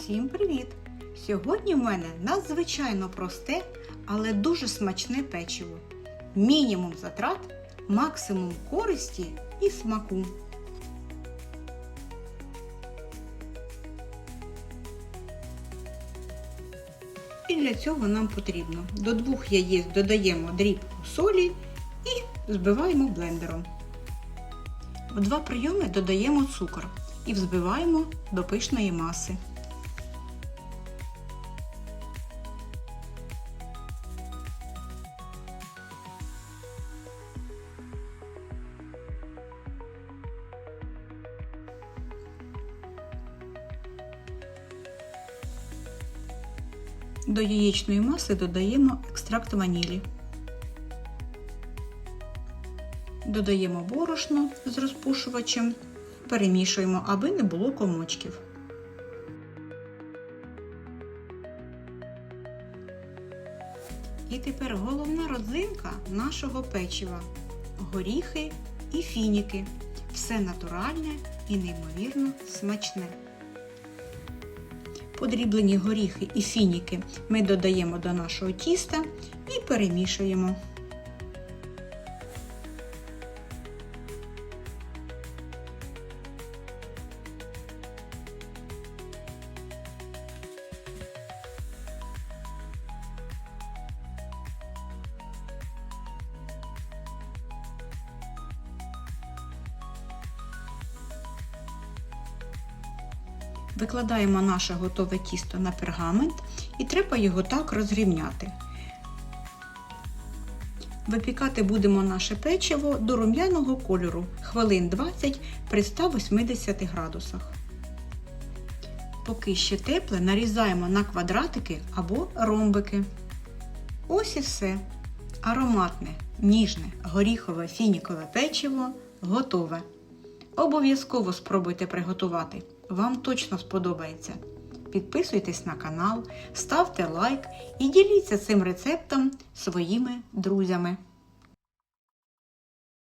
Всім привіт! Сьогодні в мене надзвичайно просте, але дуже смачне печиво. Мінімум затрат, максимум користі і смаку. І для цього нам потрібно до двох яєць додаємо дрібку солі і збиваємо блендером. В два прийоми додаємо цукор і взбиваємо до пишної маси. До яєчної маси додаємо екстракт ванілі. Додаємо борошно з розпушувачем, перемішуємо, аби не було комочків. І тепер головна родзинка нашого печива горіхи і фініки. Все натуральне і неймовірно смачне. Подріблені горіхи і фініки ми додаємо до нашого тіста і перемішуємо. Викладаємо наше готове тісто на пергамент і треба його так розрівняти. Випікати будемо наше печиво до рум'яного кольору хвилин 20 при 180 градусах. Поки ще тепле, нарізаємо на квадратики або ромбики. Ось і все. Ароматне, ніжне, горіхове фінікове печиво готове. Обов'язково спробуйте приготувати. Вам точно сподобається. Підписуйтесь на канал, ставте лайк і діліться цим рецептом своїми друзями.